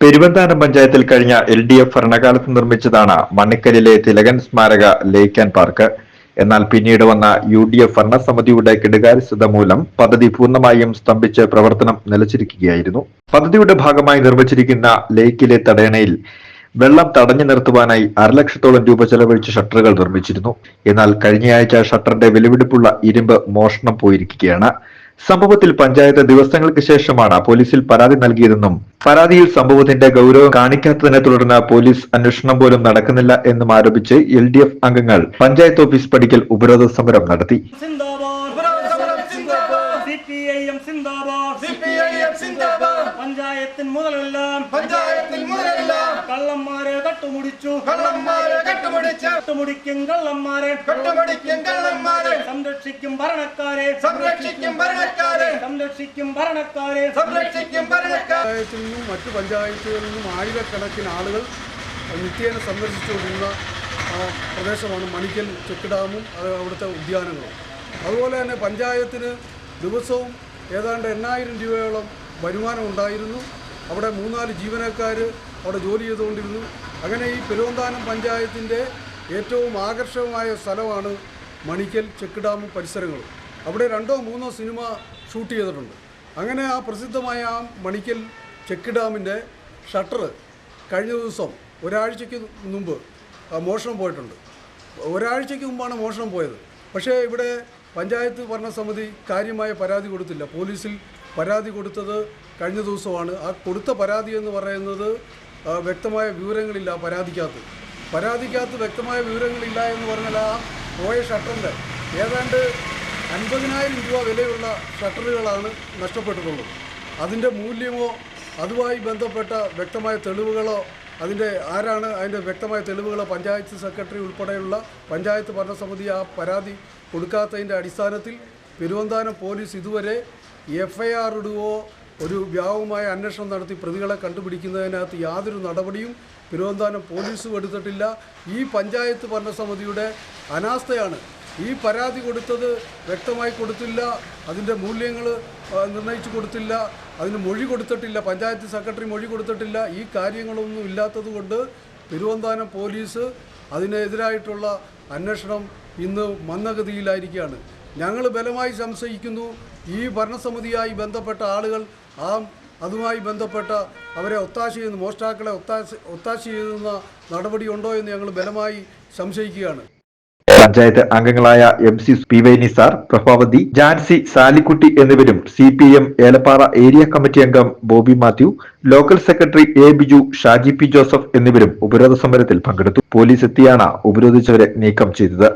പെരുവന്താനം പഞ്ചായത്തിൽ കഴിഞ്ഞ L D F ഭരണകാലത്ത് നിർമ്മിച്ചതാണ് മണ്ണിക്കലിലെ തിലകൻ സ്മാരക ലേക്ക് ആൻഡ് പാർക്ക്. എന്നാൽ പിന്നീട് വന്ന യു ഡി എഫ് ഭരണസമിതിയുടെ കെടുകാര്യസ്ഥത മൂലം പദ്ധതി പൂർണമായും സ്തംഭിച്ച് പ്രവർത്തനം നിലച്ചിരിക്കുകയായിരുന്നു. പദ്ധതിയുടെ ഭാഗമായി നിർമ്മിച്ചിരിക്കുന്ന ലേക്കിലെ തടയണയിൽ വെള്ളം തടഞ്ഞു നിർത്തുവാനായി അരലക്ഷത്തോളം രൂപ ചെലവഴിച്ച് ഷട്ടറുകൾ നിർമ്മിച്ചിരുന്നു. എന്നാൽ കഴിഞ്ഞയാഴ്ച ഷട്ടറിന്റെ വിലപിടിപ്പുള്ള ഇരുമ്പ് മോഷണം പോയിരിക്കുകയാണ്. സംഭവത്തിൽ പഞ്ചായത്ത് ദിവസങ്ങൾക്ക് ശേഷമാണ് പോലീസിൽ പരാതി നൽകിയതെന്നും പരാതിയിൽ സംഭവത്തിന്റെ ഗൗരവം കാണിക്കാത്തതിനെ തുടർന്ന് പോലീസ് അന്വേഷണം പോലും നടക്കുന്നില്ല എന്നും ആരോപിച്ച് എൽ ഡി എഫ് അംഗങ്ങൾ പഞ്ചായത്ത് ഓഫീസ് പടിക്കൽ ഉപരോധ സമരം നടത്തി. പഞ്ചായത്തിൻ മുതലെല്ലാം മുതലെല്ലാം കള്ളന്മാരെ കട്ടുമുടിച്ചു. കള്ളന്മാരെ കട്ടുമുടിച്ചു. കട്ടുമുടിക്കും കള്ളന്മാരെ. കട്ടുമുടിക്കും കള്ളന്മാരെ. സംരക്ഷിക്കും ഭരണക്കാരെ സംരക്ഷിക്കും ഭരണക്കാരെ. സംരക്ഷിക്കും ഭരണക്കാരെ. സംരക്ഷിക്കും ഭരണക്കാരെ. പഞ്ചായത്തിൽ നിന്നും മറ്റു പഞ്ചായത്തുകളിൽ നിന്നും ആയിരക്കണക്കിന് ആളുകൾ നിത്യേന സന്ദർശിച്ചുകൊണ്ടിരുന്ന പ്രദേശമാണ് മണിക്കൽ ചെക്ക് ഡാമും അത് അവിടുത്തെ ഉദ്യാനങ്ങളും. അതുപോലെ തന്നെ പഞ്ചായത്തിന് ദിവസവും ഏതാണ്ട് എണ്ണായിരം രൂപയോളം വരുമാനം ഉണ്ടായിരുന്നു. അവിടെ മൂന്നാൽ ജീവനക്കാർ അവിടെ ജോലി ചെയ്തുകൊണ്ടിരുന്നു. അങ്ങനെ ഈ പെരുവന്താനം പഞ്ചായത്തിന്റെ ഏറ്റവും ആകർഷകമായ സ്ഥലമാണ് മണിക്കൽ ചെക്ക് ഡാം പരിസരങ്ങളും. അവിടെ രണ്ടോ മൂന്നോ സിനിമ ഷൂട്ട് ചെയ്തിട്ടുണ്ട്. അങ്ങനെ ആ പ്രസിദ്ധമായ ആ മണിക്കൽ ചെക്ക് ഡാമിന്റെ ഷട്ടർ കഴിഞ്ഞ ദിവസം ഒരാഴ്ചയ്ക്ക് മുമ്പ് മോഷണം പോയിട്ടുണ്ട്. ഒരാഴ്ചയ്ക്ക് മുമ്പാണ് മോഷണം പോയത്. പക്ഷേ ഇവിടെ പഞ്ചായത്ത് ഭരണസമിതി കാര്യമായ പരാതി കൊടുത്തില്ല. പോലീസിൽ പരാതി കൊടുത്തത് കഴിഞ്ഞ ദിവസമാണ്. ആ കൊടുത്ത പരാതി എന്ന് പറയുന്നത് വ്യക്തമായ വിവരങ്ങളില്ല പരാതിക്കകത്ത്. പരാതിക്കകത്ത് വ്യക്തമായ വിവരങ്ങളില്ല എന്ന് പറഞ്ഞാൽ ആ പോയ ഷട്ടറിന്റെ ഏതാണ്ട് അൻപതിനായിരം രൂപ വിലയുള്ള ഷട്ടറുകളാണ് നഷ്ടപ്പെട്ടിട്ടുള്ളത്. അതിന്റെ മൂല്യമോ അതുമായി ബന്ധപ്പെട്ട വ്യക്തമായ തെളിവുകളോ അതിന്റെ ആരാണ് അതിന്റെ വ്യക്തമായ തെളിവുകളോ പഞ്ചായത്ത് സെക്രട്ടറി ഉൾപ്പെടെയുള്ള പഞ്ചായത്ത് ഭരണസമിതി ആ പരാതി കൊടുക്കാത്തതിന്റെ അടിസ്ഥാനത്തിൽ പെരുവന്താനം പോലീസ് ഇതുവരെ എഫ് ഐ ആർ ഇടുകയോ ഒരു വ്യാപകമായ അന്വേഷണം നടത്തി പ്രതികളെ കണ്ടുപിടിക്കുന്നതിനകത്ത് യാതൊരു നടപടിയും തിരുവനന്തപുരം പോലീസും എടുത്തിട്ടില്ല. ഈ പഞ്ചായത്ത് ഭരണസമിതിയുടെ അനാസ്ഥയാണ് ഈ പരാതി കൊടുത്തത് വ്യക്തമായി കൊടുത്തില്ല. അതിന്റെ മൂല്യങ്ങൾ നിർണയിച്ചു കൊടുത്തില്ല. അതിന് മൊഴി കൊടുത്തിട്ടില്ല. പഞ്ചായത്ത് സെക്രട്ടറി മൊഴി കൊടുത്തിട്ടില്ല. ഈ കാര്യങ്ങളൊന്നും ഇല്ലാത്തതുകൊണ്ട് തിരുവനന്തപുരം പോലീസ് അതിനെതിരായിട്ടുള്ള അന്വേഷണം ഇന്ന് മന്ദഗതിയിലായിരിക്കുകയാണ്. ഞങ്ങൾ ബലമായി സംശയിക്കുന്നു. ഈ ഭരണസമിതിയായി ബന്ധപ്പെട്ട ആളുകൾ ആ അതുമായി ബന്ധപ്പെട്ട അവരെ ഒത്താശ ചെയ്യുന്ന മോഷ്ടാക്കളെ ഒത്താശ ഒത്താശ ചെയ്യുന്ന നടപടിയുണ്ടോ എന്ന് ഞങ്ങൾ ബലമായി സംശയിക്കുകയാണ്. പഞ്ചായത്ത് അംഗങ്ങളായ M C P Y Nisar Prabhavathi Jancy Salikutty എന്നിവരും C P M Elappara area committee അംഗം Bobby Mathew local secretary A Biju Shaji P Joseph എന്നിവരും ഉപരോധ സമരത്തിൽ പങ്കെടുത്തു. പോലീസ് എത്തിയാണ് ഉപരോധിച്ചവരെ നീക്കം ചെയ്തത്.